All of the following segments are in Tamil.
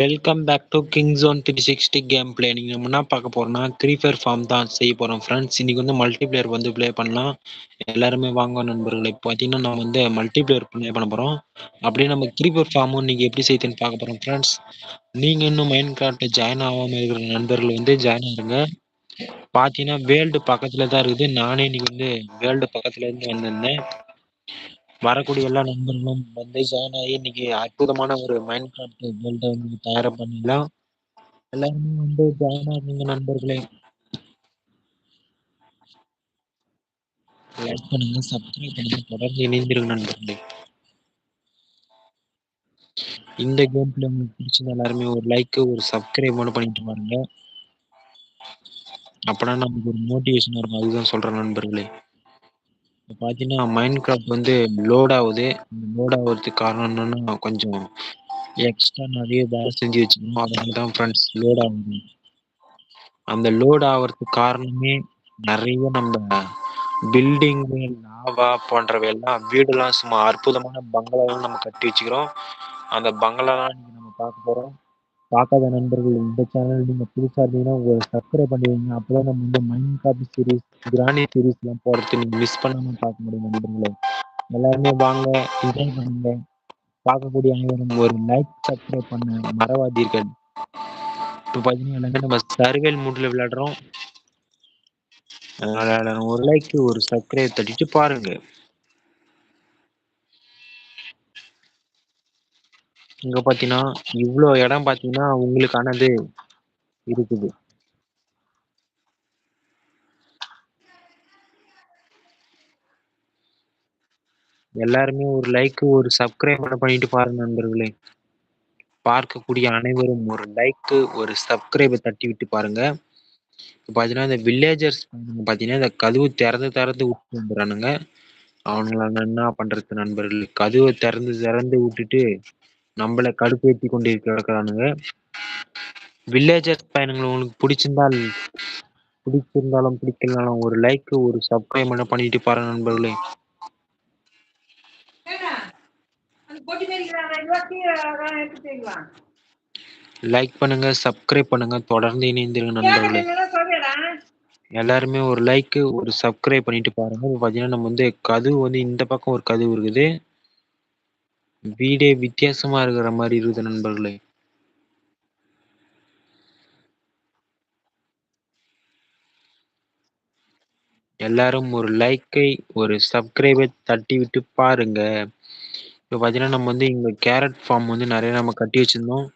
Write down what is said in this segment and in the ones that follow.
Welcome back to King Zone three sixty game play நீங்கள் நம்ம என்ன பார்க்க போகிறோம்னா த்ரீ ஃபயர் ஃபார்ம் தான் செய்ய போகிறோம் ஃப்ரெண்ட்ஸ் இன்றைக்கி வந்து மல்டிப்ளேயர் வந்து ப்ளே பண்ணலாம். எல்லாருமே வாங்க நண்பர்களை. இப்போ பார்த்தீங்கன்னா நம்ம வந்து மல்டிப்ளேயர் ப்ளே பண்ண போகிறோம் அப்படியே நம்ம த்ரீ ஃபயர் ஃபார்மும் இன்றைக்கி எப்படி செய்யுதுன்னு பார்க்க போகிறோம் ஃப்ரெண்ட்ஸ் நீங்கள் இன்னும் மைண்ட் கிராஃப்ட்டில் ஜாயின் ஆகாமல் இருக்கிற நண்பர்கள் வந்து ஜாயின் ஆகிருங்க பார்த்தீங்கன்னா வேர்ல்டு பக்கத்தில் தான் இருக்குது. நானே இன்றைக்கி வந்து வேர்ல்டு பக்கத்துலேருந்து வந்திருந்தேன். வரக்கூடிய எல்லா நண்பர்களும் வந்து ஜாயின் ஆகி இன்னைக்கு அற்புதமான ஒரு மைண்ட் கிராஃப்ட் வேர்ல்டை வந்து தயார் பண்ணிடலாம். எல்லாருமே வந்து ஜாயின் ஆகுங்க நண்பர்களே. லைக் பண்ணுங்க சப்ஸ்கிரைப் பண்ணுங்க தொடர்ந்து இணைந்திருங்க நண்பர்களே. இந்த கேம் பிளே உங்களுக்கு பிடிச்சது எல்லாருமே ஒரு லைக் ஒரு சப்ஸ்கிரைப் மட்டும் பண்ணிட்டு பாருங்க அப்பனா நமக்கு ஒரு மோட்டிவேஷன் இருக்கும் அதுதான் சொல்றேன் நண்பர்களே. பார்த்தீங்கன்னா மைண்ட் கிராஃப்ட் வந்து லோட் ஆகுது. லோட் ஆகுறதுக்கு காரணம் என்னன்னா கொஞ்சம் எக்ஸ்ட்ரா நிறைய வேலை செஞ்சு வச்சுக்கணும். அதனால தான் ஃப்ரெண்ட்ஸ் லோட் ஆகுது. அந்த லோட் ஆகிறதுக்கு காரணமே நிறைய நம்ம பில்டிங்கு லாவா போன்றவை எல்லாம் வீடெல்லாம் சும்மா அற்புதமான பங்களாலாம் நம்ம கட்டி வச்சுக்கிறோம். அந்த பங்களாலாம் நம்ம பார்க்க போகிறோம் பார்க்காத நண்பர்கள் இந்த சேனல் நீங்க புதுசா இருந்தீங்கன்னா உங்களை சப்ஸ்கிரைப் பண்ணிடுவீங்க அப்போ தான் நம்ம வந்து மைண்ட் காபி சீரீஸ் கிராணி சீரீஸ் எல்லாம் போறது நீங்க மிஸ் பண்ணாமல் பார்க்க முடியும் நண்பர்களே. எல்லாருமே வாங்க என்ஜாய் பண்ணுங்க. பார்க்கக்கூடிய அனைவரும் ஒரு லைக் சப்ஸ்கிரைப் பண்ண மறவாதீர்கள். இப்போ பார்த்தீங்கன்னா நம்ம சர்வேல் மூடில் விளையாடுறோம். அதனால ஒரு லைக் ஒரு சப்ஸ்கிரைப் தட்டிட்டு பாருங்க. இங்க பாத்தீங்கன்னா இவ்வளோ இடம் பாத்தீங்கன்னா உங்களுக்கானது இருக்குது. எல்லாருமே ஒரு லைக் ஒரு சப்ஸ்கிரைப் பண்ணிட்டு பாருங்க நண்பர்களே. பார்க்கக்கூடிய அனைவரும் ஒரு லைக் ஒரு சப்ஸ்கிரைபை தட்டி விட்டு பாருங்க. இப்போ பார்த்தீங்கன்னா இந்த வில்லேஜர்ஸ் பார்த்தீங்கன்னா இந்த கதவு திறந்து திறந்து விட்டு வந்துடுறானுங்க. அவங்கள என்ன பண்றது நண்பர்கள்? கதவை திறந்து திறந்து விட்டுட்டு நம்மளை கடுப்பேற்றி கொண்டு கிடக்குறானுங்க வில்லேஜர் பயணங்கள் உங்களுக்கு பிடிச்சிருந்தால் பிடிச்சிருந்தாலும் பிடிக்கலனாலும் ஒரு லைக் ஒரு சப்ஸ்கிரைப் பண்ண பண்ணிட்டு பாருங்க நண்பர்களே. லைக் பண்ணுங்க சப்ஸ்கிரைப் பண்ணுங்க தொடர்ந்து இணைந்திருங்க நண்பர்களே. எல்லாருமே ஒரு லைக் ஒரு சப்ஸ்கிரைப் பண்ணிட்டு பாருங்க. பார்த்தீங்கன்னா நம்ம வந்து கதவு வந்து இந்த பக்கம் ஒரு கதவு இருக்குது. வீடே வித்தியாசமா இருக்கிற மாதிரி இருக்குது நண்பர்களே. எல்லாரும் ஒரு லைக்கை ஒரு சப்ஸ்கிரைபை தட்டி விட்டு பாருங்க. இப்போ பார்த்தீங்கன்னா நம்ம வந்து இங்கே கேரட் ஃபார்ம் வந்து நிறைய நம்ம கட்டி வச்சிருந்தோம்.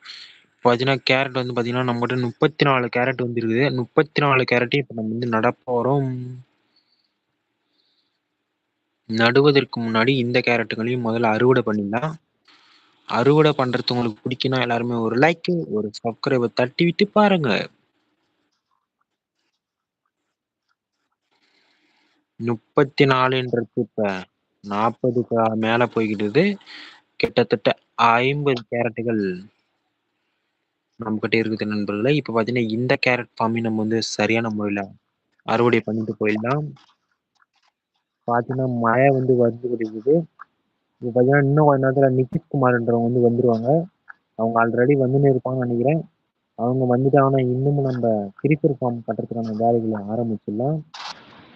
பார்த்தீங்கன்னா கேரட் வந்து பார்த்தீங்கன்னா நம்மகிட்ட முப்பத்தி நாலு கேரட் வந்து இருக்குது முப்பத்தி நாலு கேரட்டையும் இப்போ நம்ம வந்து நடப்போகிறோம் நடுவதற்கு முன்னாடி இந்த கேரட்டுகளையும் முதல்ல அறுவடை பண்ணிடலாம். அறுவடை பண்றது உங்களுக்கு பிடிக்குன்னா எல்லாருமே ஒரு லைக் ஒரு சப்ஸ்கிரைபை தட்டி விட்டு பாருங்க. முப்பத்தி நாலுன்றது இப்ப நாற்பதுக்கு மேல போய்கிட்டது. கிட்டத்தட்ட ஐம்பது கேரட்டுகள் நம்மகிட்ட இருக்குது நண்பர்களே. இப்ப பாத்தீங்கன்னா இந்த கேரட் ஃபார்மையும் நம்ம வந்து சரியான முறையில அறுவடை பண்ணிட்டு போயிடலாம். பார்த்தீங்கன்னா மழை வந்து வந்து இருக்குது இப்போ பார்த்தீங்கன்னா இன்னும் கொஞ்ச நேரத்தில் நிதிஷ்குமார்ன்றவங்க வந்து வந்துருவாங்க. அவங்க ஆல்ரெடி வந்துன்னு இருப்பாங்கன்னு நினைக்கிறேன். அவங்க வந்துட்டாங்கன்னா இன்னமும் நம்ம கிரிக்கெட் ஃபார்ம் கட்டுறதுக்கான வேலைகளை ஆரம்பிச்சிடலாம்.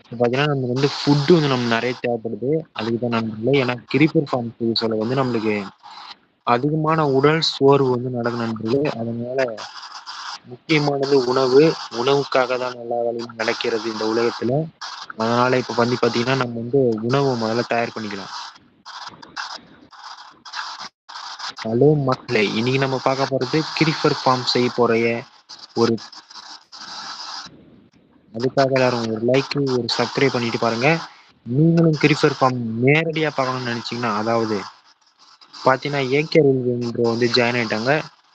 இப்போ பார்த்தீங்கன்னா நமக்கு வந்து ஃபுட்டு வந்து நம்ம நிறைய தேவைப்படுது. அதுக்கு தான் நண்பர்களே ஏன்னா கிரிப்பர் ஃபார்ம் சொல்ல வந்து நம்மளுக்கு அதிகமான உடல் சோர்வு வந்து நடக்கணுன்றது அதனால முக்கியமானது உணவு. உணவுக்காக தான் எல்லா வேலையும் நடக்கிறது இந்த உலகத்துல. அதனால இப்ப வந்து பாத்தீங்கன்னா நம்ம வந்து உணவு முதல்ல தயார் பண்ணிக்கலாம். ஹலோ மக்களே இன்னைக்கு நம்ம பார்க்க போறது கிரிஃபர் ஃபார்ம் செய்ய போற ஒரு அதுக்காக எல்லாரும் ஒரு லைக் ஒரு சப்ஸ்கிரைப் பண்ணிட்டு பாருங்க. நீங்களும் கிரிஃபர் ஃபார்ம் நேரடியா பார்க்கணும்னு நினைச்சீங்கன்னா அதாவது பாத்தீங்கன்னா ஏகே ரூல்ன்ற வந்து ஜாயின் ஆயிட்டாங்க.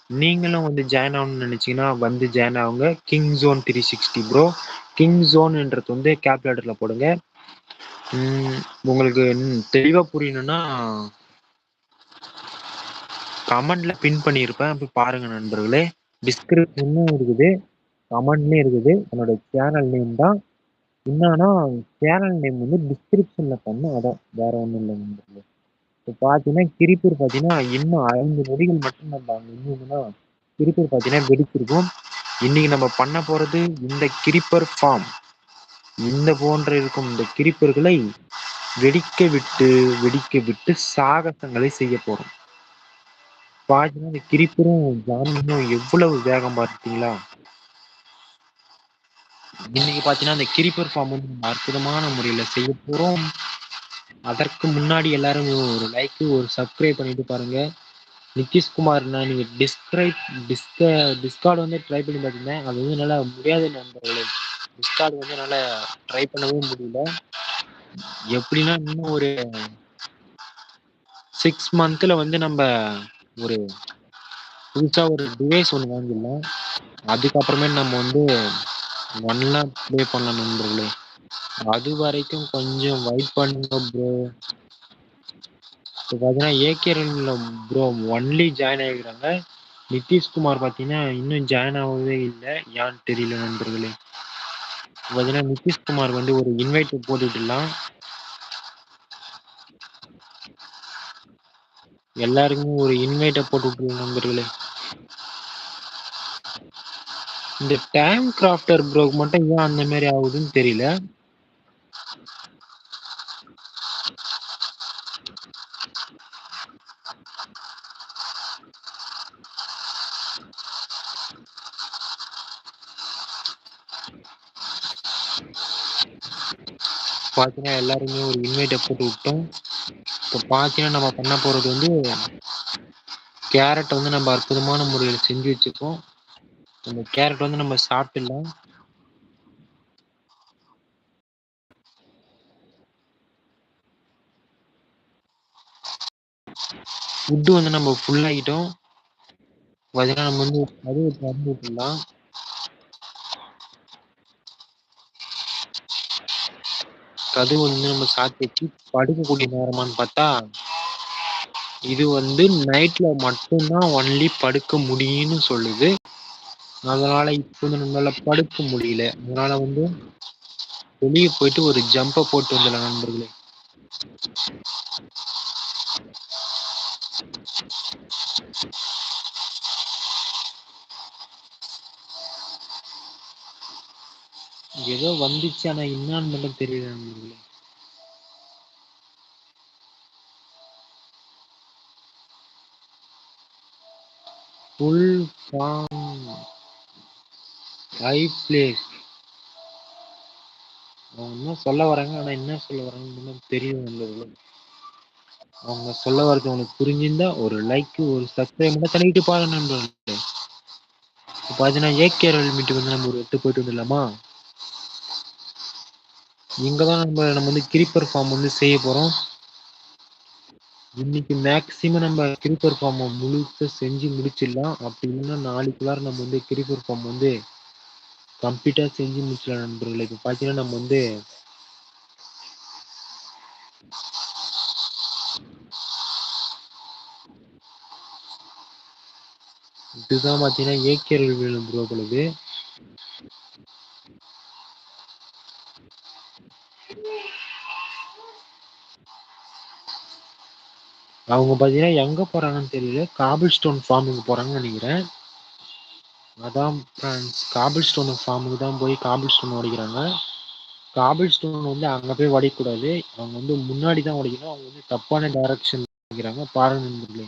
நீங்களும் வந்து ஜாயின் ஆகணும்னு நினச்சிங்கன்னா வந்து ஜாயின் ஆகுங்க. King Zone three sixty bro King ஜோன்ன்றது வந்து கேல்குலேட்டரில் போடுங்க. உங்களுக்கு தெளிவாக புரியணும்னா கமெண்டில் பின் பண்ணியிருப்பேன். போய் பாருங்கள் நண்பர்களே. டிஸ்கிரிப்ஷனும் இருக்குது. கமெண்ட்லேயும் இருக்குது. என்னோட சேனல் நேம் தான். என்னன்னா சேனல் நேம் வந்து டிஸ்கிரிப்ஷனில் பண்ண. அதான் வேற ஒன்றும் இல்லை நண்பர்களே. இப்போ பார்த்தீங்கன்னா கிரிப்பூர் பார்த்தீங்கன்னா இன்னும் ஐந்து நொடிகள் மட்டும் நம்ம அங்கே இன்னும்னா கிரிப்பர் பார்த்தீங்கன்னா வெடிச்சிருக்கும். இன்னைக்கு நம்ம பண்ண போறது இந்த கிரிப்பர் ஃபார்ம். இந்த போன்ற இருக்கும் இந்த கிரிப்பர்களை வெடிக்க விட்டு வெடிக்க விட்டு சாகசங்களை செய்ய போறோம். பாத்தீங்கன்னா இந்த கிரிப்பரும் ஜானும் எவ்வளவு வேகம் பார்த்தீங்களா இன்னைக்கு பாத்தீங்கன்னா அந்த கிரிப்பர் ஃபார்ம் வந்து நம்ம அற்புதமான முறையில செய்ய போறோம். அதற்கு முன்னாடி எல்லாரும் ஒரு லைக் ஒரு சப்ஸ்கிரைப் பண்ணிட்டு பாருங்க. நிதிஷ்குமார் நான் நீங்க டிஸ்கிரைப் டிஸ்க டிஸ்கார்டு வந்து ட்ரை பண்ணி பார்த்தீங்கன்னா அது வந்து நல்லா முடியாத நண்பர்களே. டிஸ்கார்டு வந்து என்னால் ட்ரை பண்ணவே முடியல. எப்படின்னா இன்னும் ஒரு சிக்ஸ் மந்த்ல வந்து நம்ம ஒரு புதுசா ஒரு டிவைஸ் ஒன்று வாங்கிடலாம். அதுக்கப்புறமே நம்ம வந்து நல்லா ப்ளே பண்ணலாம் நண்பர்களே. அது வரைக்கும் கொஞ்சம் வெயிட் பண்ணுங்க ப்ரோ இப்போ பார்த்தீங்கன்னா ப்ரோ ஒன்லி ஜாயின் ஆகிக்கிறாங்க நிதிஷ்குமார் பார்த்தீங்கன்னா இன்னும் ஜாயின் ஆகவே இல்லை. ஏன்னு தெரியல நண்பர்களே. பார்த்தீங்கன்னா நிதிஷ்குமார் வந்து ஒரு இன்வைட் போட்டுடலாம் எல்லாருக்குமே ஒரு இன்வைட்டை போட்டு விட்டுருங்க நண்பர்களே. இந்த டைம் கிராஃப்டர் ப்ரோக்கு மட்டும் ஏன் அந்த மாதிரி ஆகுதுன்னு தெரியல. பார்த்தீங்கன்னா எல்லாருமே ஒரு இன்வைட்டை போட்டு விட்டோம். இப்போ பார்த்தீங்கன்னா நம்ம பண்ண போகிறது வந்து கேரட் வந்து நம்ம அற்புதமான முறையில் செஞ்சு வச்சுருக்கோம் அந்த கேரட் வந்து நம்ம சாப்பிட்டுலாம் ஃபுட்டு வந்து நம்ம ஃபுல்லாகிட்டோம் பார்த்தீங்கன்னா நம்ம வந்து அதுவும் திறந்து விட்டுடலாம். கதவு வந்து நம்ம சாத்தி வச்சு படுக்கக்கூடிய நேரமான்னு பார்த்தா இது வந்து நைட்ல மட்டும்தான் ஒன்லி படுக்க முடியும்னு சொல்லுது. அதனால இப்போ வந்து நம்மளால படுக்க முடியல. அதனால வந்து வெளியே போயிட்டு ஒரு ஜம்பை போட்டு வந்துடலாம் நண்பர்களே. ஏதோ வந்துச்சு ஆனா என்னன்னு மட்டும் தெரியல நம்மளுக்கு. ஃபுல் ஃபார்ம் ஹை பிளேஸ் அவங்க என்ன சொல்ல வராங்க ஆனா என்ன சொல்ல வராங்கன்னு தெரியும் நண்பர்களே அவங்க சொல்ல வரது உங்களுக்கு புரிஞ்சிருந்தா ஒரு லைக் ஒரு சப்ஸ்கிரைப் மட்டும் பண்ணிட்டு பாருங்க நண்பர்களே. இப்போ பார்த்தீங்கன்னா ஏகே ராயல் மீட்டுக்கு வந்து நம்ம ஒரு எட்டு போயிட்டு வந்துடலாமா? இங்கே தான் நம்ம நம்ம வந்து கிரிப்பர் ஃபார்ம் வந்து செய்ய போகிறோம் இன்னைக்கு மேக்ஸிமம் நம்ம கிரிப்பர் ஃபார்ம் முழுக்க செஞ்சு முடிச்சிடலாம். அப்படி இல்லைன்னா நாளைக்குள்ளார நம்ம வந்து கிரிப்பர் ஃபார்ம் வந்து கம்ப்ளீட்டாக செஞ்சு முடிச்சிடலாம் நண்பர்களே. இப்போ பார்த்தீங்கன்னா நம்ம வந்து இதுதான் பார்த்தீங்கன்னா ஏகே வேணும் ப்ரோ பொழுது அவங்க பார்த்தீங்கன்னா எங்கே போகிறாங்கன்னு தெரியல. காபிள் ஸ்டோன் ஃபார்முக்கு போகிறாங்கன்னு நினைக்கிறேன். அதான் ஃப்ரெண்ட்ஸ் காபிள் ஸ்டோன் ஃபார்முக்கு தான் போய் காபிள் ஸ்டோன் உடைக்கிறாங்க. காபிள் ஸ்டோன் வந்து அங்கே போய் உடையக்கூடாது. அவங்க வந்து முன்னாடி தான் உடைக்கணும். அவங்க வந்து தப்பான டைரக்ஷன் உடைக்கிறாங்க. பாருங்க நண்பர்களே.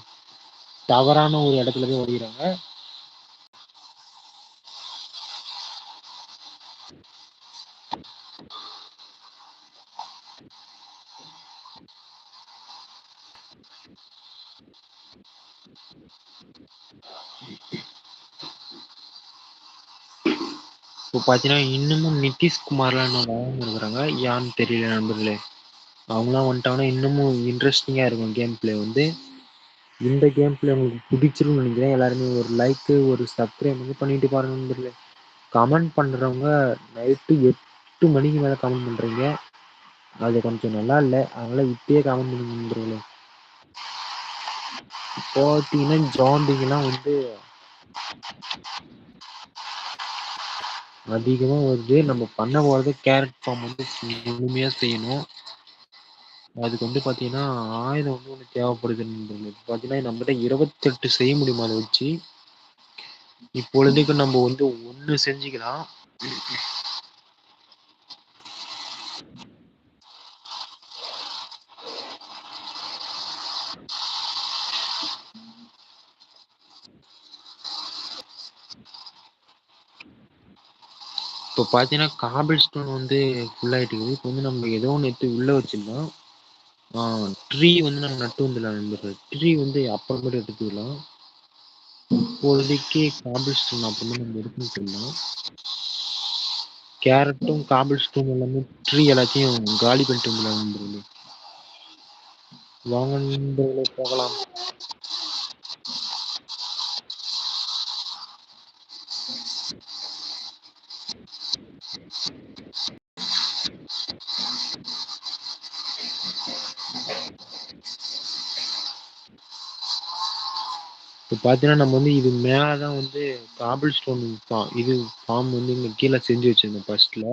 தவறான ஒரு இடத்துல போய் உடைக்கிறாங்க. இப்போ பார்த்தீங்கன்னா இன்னமும் நிதிஷ்குமார்லாம் இன்னும் வராம இருக்கிறாங்க ஏன்னு தெரியல நண்பர்களே. அவங்களாம் வந்துட்டாங்கன்னா இன்னமும் இன்ட்ரெஸ்டிங்காக இருக்கும் கேம் பிளே வந்து. இந்த கேம் பிளே உங்களுக்கு பிடிச்சிரும்னு நினைக்கிறேன். எல்லாருமே ஒரு லைக்கு ஒரு சப்ஸ்கிரைப் வந்து பண்ணிட்டு பாருங்க நண்பர்களே. கமெண்ட் பண்ணுறவங்க நைட்டு எட்டு மணிக்கு மேலே கமெண்ட் பண்ணுறீங்க அது கொஞ்சம் நல்லா இல்லை. அதனால இப்பயே கமெண்ட் பண்ணுங்க நண்பர்களே. பார்த்தீங்கன்னா ஜாம்பிங்கெல்லாம் வந்து அதிகமாக வருது நம்ம பண்ண போகிறது கேரட் ஃபார்ம் வந்து முழுமையாக செய்யணும். அதுக்கு வந்து பார்த்தீங்கன்னா ஆயுதம் வந்து ஒன்று தேவைப்படுது பாத்தீங்கன்னா பார்த்தீங்கன்னா நம்மகிட்ட இருபத்தெட்டு செய்ய முடியுமா அதை வச்சு? இப்பொழுதுக்கு நம்ம வந்து ஒண்ணு செஞ்சுக்கலாம். இப்போ பார்த்தீங்கன்னா, காபிள் ஸ்டோன் வந்து ஃபுல்லாகிட்டு இப்போ வந்து நம்ம ஏதோ ஒன்று எடுத்து உள்ள வச்சிடலாம். ட்ரீ வந்து நம்ம நட்டு வந்துடலாம் நண்பர்கள் ட்ரீ வந்து அப்புறமேட்டு எடுத்துக்கலாம். இப்போதைக்கு காபிள் ஸ்டோன் அப்புறமே நம்ம எடுத்துன்னு கேரட்டும், காபிள் ஸ்டோன் எல்லாமே ட்ரீ எல்லாத்தையும் காலி பண்ணிட்டு வந்துடலாம் நண்பர்களே. வாங்க நண்பர்களே போகலாம். இப்போ பார்த்தீங்கன்னா, நம்ம வந்து இது மேலே தான் வந்து காபிள் ஸ்டோன் ஃபா இது ஃபார்ம் வந்து இங்கே கீழே செஞ்சு வச்சுருந்தோம் ஃபர்ஸ்ட்டில்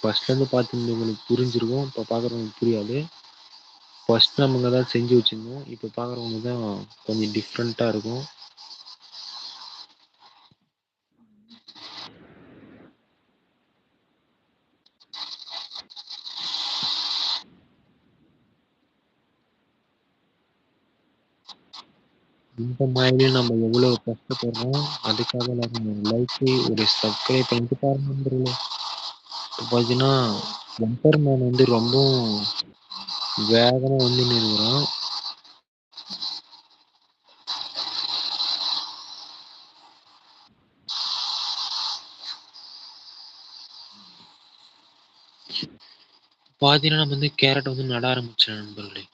ஃபர்ஸ்ட்லேருந்து பார்த்துருந்தவங்களுக்கு புரிஞ்சிருக்கும். இப்போ பார்க்குறவங்களுக்கு புரியாது. ஃபர்ஸ்ட் நம்ம தான் செஞ்சு வச்சுருந்தோம் இப்போ பார்க்குறவங்க தான் கொஞ்சம் டிஃப்ரெண்ட்டாக இருக்கும். இந்த மாதிரி நம்ம எவ்வளவு கஷ்டப்படுறோம். அதுக்காக எல்லாரும் லைக்கு, ஒரு சப்ஸ்கிரைப் பண்ணிட்டு பாருங்க நண்பர்களே. இப்போ பார்த்தீங்கன்னா, எம்பர் மேன் வந்து ரொம்ப வேகமா வந்து நிறுவனம் பார்த்தீங்கன்னா, நம்ம வந்து கேரட் வந்து நட ஆரம்பிச்சோம் நண்பர்களே.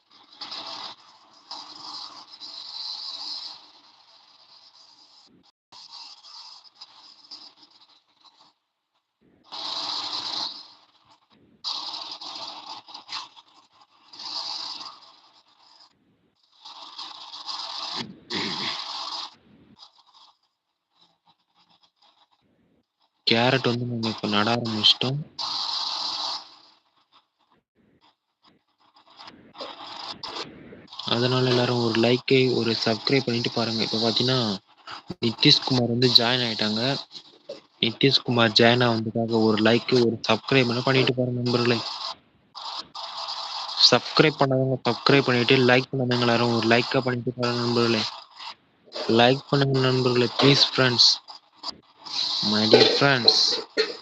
கேரட் வந்து நம்ம இப்ப நட ஆரம்பிச்சிட்டோம் அதனால எல்லாரும் ஒரு லைக்கை, ஒரு சப்ஸ்கிரைப் பண்ணிட்டு பாருங்க. இப்ப பார்த்தீங்கன்னா, நிதிஷ்குமார் வந்து ஜாயின் ஆயிட்டாங்க. நிதிஷ்குமார் ஜாயின் ஆனதுக்காக ஒரு லைக் ஒரு சப்ஸ்கிரைப் பண்ணிட்டு பாருங்க நண்பர்களே. சப்ஸ்கிரைப் பண்ணாதவங்க சப்ஸ்கிரைப் பண்ணிட்டு, லைக் பண்ணாதவங்க எல்லாரும் ஒரு லைக்கா பண்ணிட்டு பாருங்க நண்பர்களே. லைக் பண்ணுங்க நண்பர்களே. Please friends. My dear friends.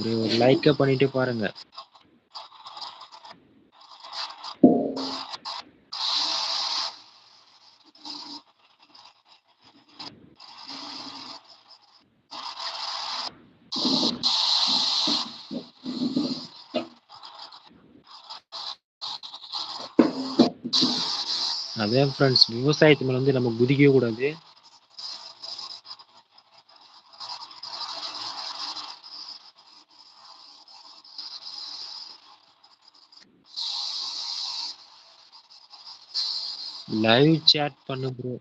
ஒரு லைக்க பண்ணிட்டு பாருங்க. அதான் ஃப்ரெண்ட்ஸ் விவசாயத்து மேலே வந்து நம்ம குதிக்கவே கூடாது. லைவ் சேட் பண்ணு ப்ரோ.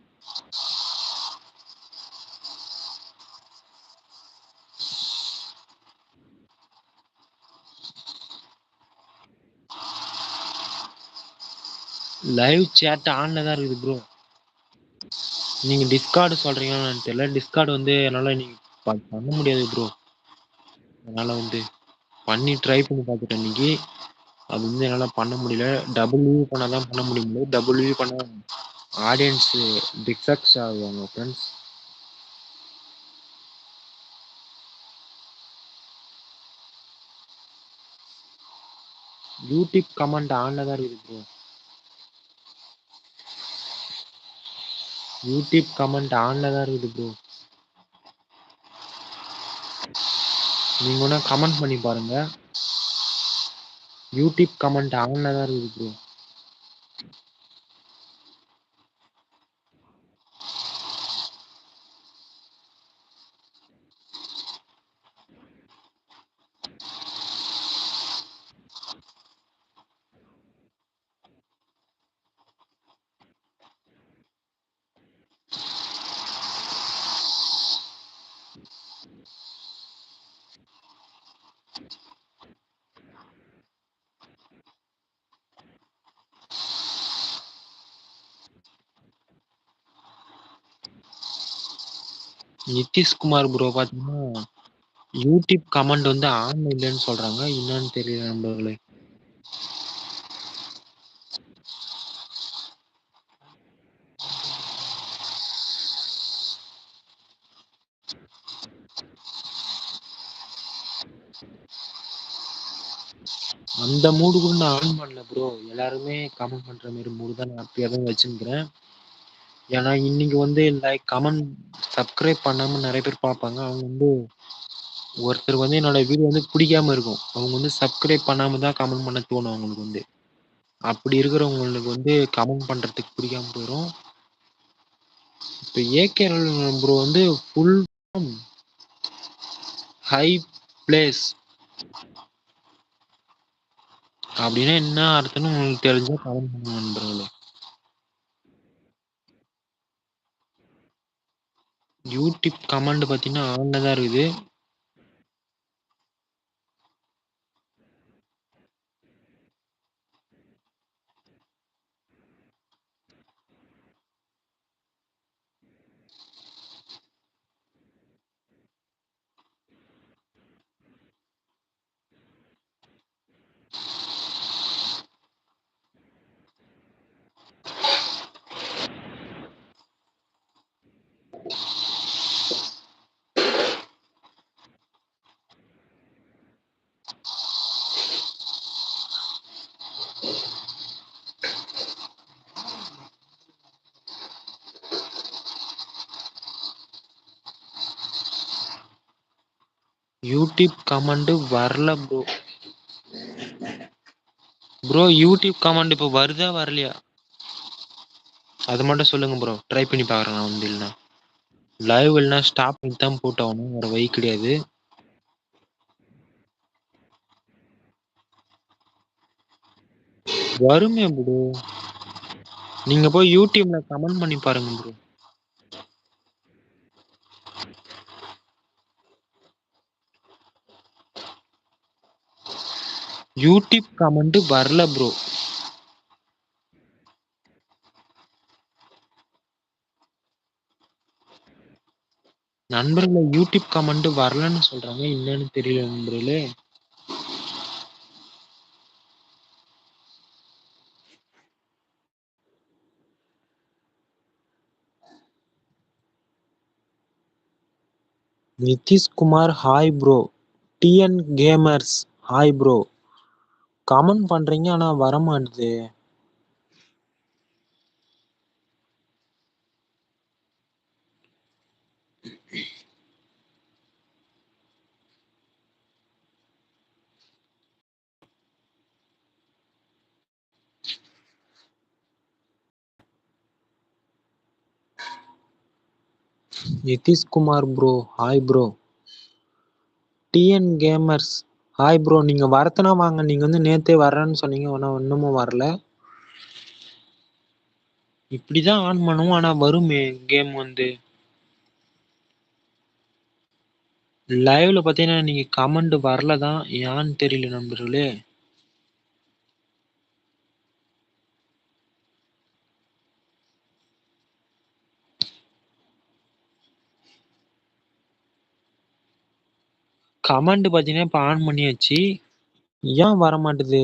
லைவ் சேட் ஆன்ல தான் இருக்குது ப்ரோ. நீங்க டிஸ்கார்டு சொல்றீங்கன்னு தெரியல. டிஸ்கார்டு வந்து என்னால நீங்க பண்ண முடியாது ப்ரோ. அதனால வந்து பண்ணி ட்ரை பண்ணி பார்த்துட்டேன் இன்னைக்கு. அது வந்து என்னால பண்ண முடியல. டபுள் பண்ணால் தான் பண்ண முடியும். டபுள் வியூ பண்ணா ஆடியன்ஸ் டிஸ்ட்ராக்ட் ஆகுவாங்க ஃப்ரெண்ட்ஸ். யூடியூப் கமெண்ட் ஆன்ல தான் இருக்குது ப்ரோ. யூடியூப் கமெண்ட் ஆன்ல தான் இருக்குது ப்ரோ. நீங்க வேணா கமெண்ட் பண்ணி பாருங்க. யூடியூப் கமெண்ட் ஆன்ல தான் இருக்குது ப்ரோ. நிதிஷ்குமார் ப்ரோ பாத்தீங்கன்னா, யூடியூப் கமெண்ட் வந்து ஆன் இல்லைன்னு சொல்றாங்க. என்னன்னு தெரியல நண்பர்களே. அந்த மூடு கூட நான் ஆன் பண்ணல ப்ரோ. எல்லாருமே கமெண்ட் பண்ற மாதிரி மூடு தான் நான் அப்படியே தான் வச்சிருக்கிறேன். ஏன்னா இன்னைக்கு வந்து லைக் கமெண்ட் சப்ஸ்கிரைப் பண்ணாம நிறைய பேர் பார்ப்பாங்க. அவங்க வந்து ஒருத்தர் வந்து என்னோட வீடியோ வந்து பிடிக்காம இருக்கும். அவங்க வந்து சப்ஸ்கிரைப் பண்ணாம தான் கமெண்ட் பண்ண தோணும் அவங்களுக்கு வந்து. அப்படி இருக்கிறவங்களுக்கு வந்து கமெண்ட் பண்றதுக்கு பிடிக்காம போயிடும் இப்ப ஏகே ப்ரோ வந்து ஃபுல் ஹை பிளேஸ் அப்படின்னா என்ன அர்த்தம்னு உங்களுக்கு தெரிஞ்சா கமெண்ட் பண்ணுங்க நண்பர்களே. யூடியூப் கமெண்ட் பார்த்தீங்கன்னா ஆன்ல தான் இருக்குது. யூடியூப் கமெண்ட் வரல ப்ரோ. ப்ரோ யூடியூப் கமெண்ட் இப்போ வருதா வரலையா? அது மட்டும் சொல்லுங்க ப்ரோ. ட்ரை பண்ணி பார்க்குறேன் நான் வந்து இல்லைனா. லைவ் இல்லைனா ஸ்டாப் பண்ணி தான் போட்டாகணும். வேற வழி கிடையாது. வருமே ப்ரோ. நீங்க போய் யூடியூப்ல கமெண்ட் பண்ணி பாருங்க ப்ரோ. யூடியூப் கமெண்ட் வரல ப்ரோ. நண்பர்களே யூடியூப் கமெண்ட் வரலன்னு சொல்றாங்க. என்னன்னு தெரியல நண்பர்களே. Nitishkumar hi bro. TN gamers hi bro. Comment பண்றீங்க ஆனா வர மாட்டுது. Nitishkumar bro hi bro. TN gamers hi bro. நீங்க வரதுனா வாங்க. நீங்க வந்து நேத்தே வரேன்னு சொன்னீங்க. ஆனா இன்னமும் வரல. இப்படிதான் ஆன் பண்ணுவோம். ஆனா வருமே கேம் வந்து. லைவ்ல பாத்தீங்கன்னா நீங்க கமெண்ட் வரல தான். ஏன்னு தெரியல நண்பர்களே. கமெண்ட் பார்த்தீங்கன்னா இப்போ ஆன் பண்ணியாச்சு. ஏன் வர மாட்டுது?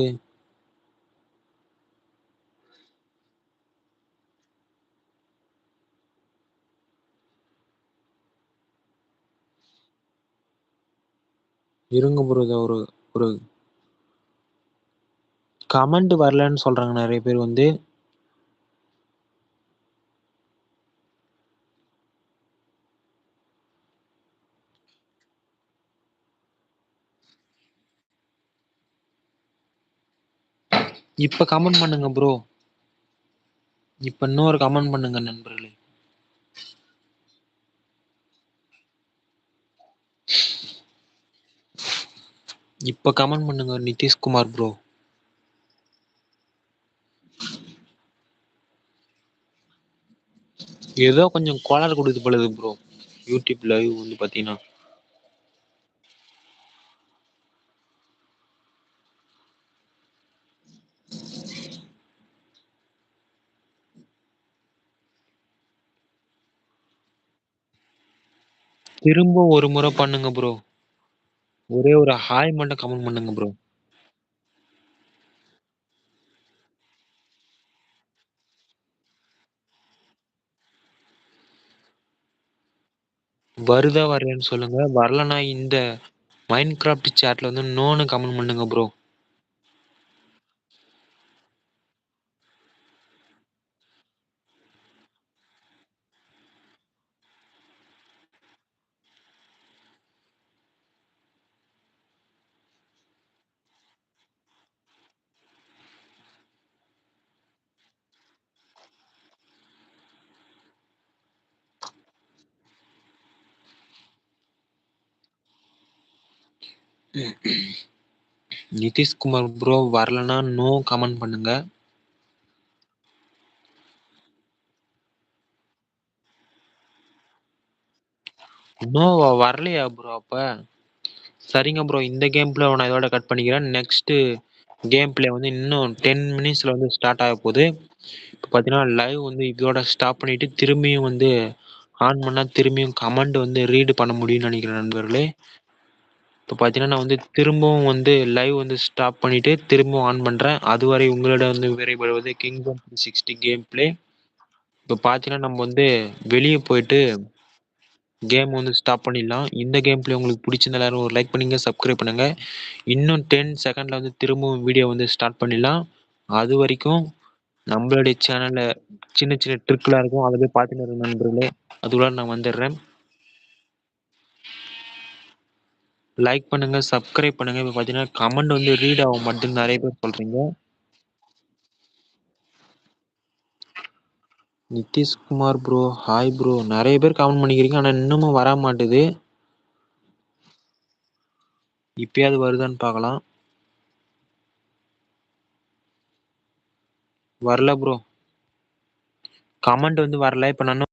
இருங்க ப்ரோ. ஒரு ஒரு கமெண்ட் வரலன்னு சொல்றாங்க நிறைய பேர் வந்து. இப்ப கமெண்ட் பண்ணுங்க ப்ரோ. இப்ப இன்னொரு கமெண்ட் பண்ணுங்க நண்பர்களே. இப்ப கமெண்ட் பண்ணுங்க நிதிஷ்குமார் ப்ரோ. ஏதோ கொஞ்சம் கோளாறு கொடுத்து போலது ப்ரோ. யூடியூப் லைவ் வந்து பார்த்தீங்கன்னா. திரும்ப ஒரு முறை பண்ணுங்க ப்ரோ. ஒரே ஒரு ஹாய் மட்டும் கமெண்ட் பண்ணுங்க ப்ரோ. வருதா வரலையான்னு சொல்லுங்க. வரலன்னா இந்த மைன்கிராஃப்ட் சேட்ல வந்து நோன்னு கமெண்ட் பண்ணுங்க ப்ரோ. நிதிஷ்குமார் ப்ரோ வரலன்னா நோ கமெண்ட் பண்ணுங்க. நோவா வரலையா ப்ரோ அப்ப? சரிங்க ப்ரோ. இந்த கேம் பிளே நான் இதோட கட் பண்ணிக்கிறேன். நெக்ஸ்ட் கேம் பிளே வந்து இன்னும் 10 மினிட்ஸ்ல வந்து ஸ்டார்ட் ஆக போகுது. இப்போ பார்த்தீங்கன்னா லைவ் வந்து இதோட ஸ்டாப் பண்ணிட்டு திரும்பியும் வந்து ஆன் பண்ணா திரும்பியும் கமெண்ட் வந்து ரீடு பண்ண முடியும்னு நினைக்கிறேன் நண்பர்களே. இப்போ பார்த்தீங்கன்னா நான் வந்து திரும்பவும் வந்து லைவ் வந்து ஸ்டாப் பண்ணிவிட்டு திரும்பவும் ஆன் பண்ணுறேன் அதுவரை உங்களோட வந்து விரைபடுவது கிங்டம் 360 கேம் பிளே. இப்போ பார்த்தீங்கன்னா நம்ம வந்து வெளியே போயிட்டு கேம் வந்து ஸ்டாப் பண்ணிடலாம். இந்த கேம் பிளே உங்களுக்கு பிடிச்சிருந்த எல்லாரும் ஒரு லைக் பண்ணுங்க, சப்ஸ்கிரைப் பண்ணுங்கள் இன்னும் டென் செகண்டில் வந்து திரும்பவும் வீடியோ வந்து ஸ்டார்ட் பண்ணிடலாம். அது வரைக்கும் நம்மளுடைய சேனலில் சின்ன சின்ன ட்ரிக்லாம் இருக்கும். அதை போய் பார்த்துட்டு நண்பர்களே. அதுக்குள்ள நான் வந்துடுறேன். லைக் பண்ணுங்க, சப்ஸ்கிரைப் பண்ணுங்க. இப்போ பார்த்தீங்கன்னா கமெண்ட் வந்து ரீட் ஆக மட்டும் நிறைய பேர் சொல்றீங்க. நிதிஷ்குமார் ப்ரோ ஹாய் ப்ரோ நிறைய பேர் கமெண்ட் பண்ணிக்கிறீங்க ஆனால் இன்னமும் வர மாட்டுது. இப்பயாவது வருதான்னு பார்க்கலாம் வரல ப்ரோ கமெண்ட் வந்து வரல. இப்போ நான்